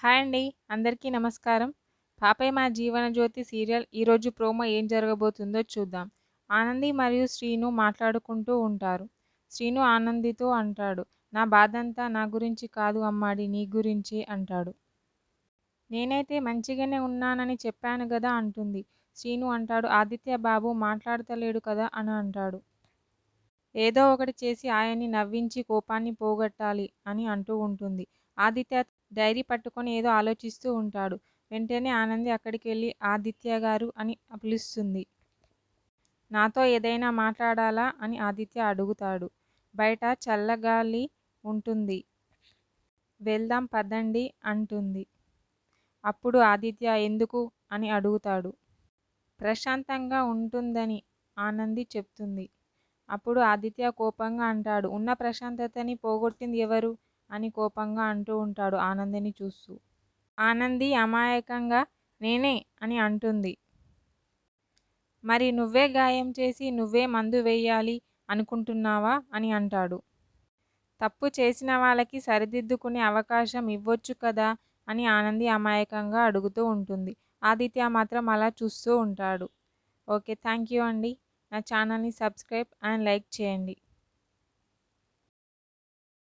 Hi అండి. అందరికీ నమస్కారం. పాపే మా జీవనజ్యోతి సీరియల్ ఈరోజు ప్రోమో ఏం జరగబోతుందో చూద్దాం. ఆనంది మరియు శ్రీను మాట్లాడుకుంటూ ఉంటారు. శ్రీను ఆనందితో అంటాడు నా బాధంతా నా గురించి కాదు అమ్మాడి నీ గురించి అంటాడు. నేనైతే మంచిగానే ఉన్నానని చెప్పాను కదా అంటుంది. శ్రీను అంటాడు ఆదిత్య బాబు మాట్లాడతలేడు కదా అని అంటాడు. ఏదో ఒకటి చేసి ఆయన్ని నవ్వించి కోపాన్ని పోగొట్టాలి అని అంటూ ఉంటుంది. ఆదిత్య డైరీ పట్టుకొని ఏదో ఆలోచిస్తూ ఉంటాడు. వెంటనే ఆనంది అక్కడికి వెళ్ళి ఆదిత్య గారు అని పిలుస్తుంది. నాతో ఏదైనా మాట్లాడాలా? అని ఆదిత్య అడుగుతాడు. బయట చల్లగాలి ఉంటుంది. వెళ్దాం పదండి అంటుంది. అప్పుడు ఆదిత్య ఎందుకు? అని అడుగుతాడు. ప్రశాంతంగా ఉంటుందని ఆనంది చెప్తుంది. అప్పుడు ఆదిత్య కోపంగా అంటాడు. ఉన్న ప్రశాంతతని పోగొట్టింది ఎవరు? అని కోపంగా అంటూ ఉంటాడు ఆనందిని చూస్తూ. ఆనంది అమాయకంగా నేనే అని అంటుంది. మరి నువ్వే గాయం చేసి నువ్వే మందు వేయాలి అనుకుంటున్నావా అని అంటాడు. తప్పు చేసిన వాళ్ళకి సరిదిద్దుకునే అవకాశం ఇవ్వొచ్చు కదా అని ఆనంది అమాయకంగా అడుగుతూ ఉంటుంది. ఆదిత్య మాత్రం అలా చూస్తూ ఉంటాడు. ఓకే థ్యాంక్ యూ అండి. నా ఛానల్ని సబ్స్క్రైబ్ అండ్ లైక్ చేయండి.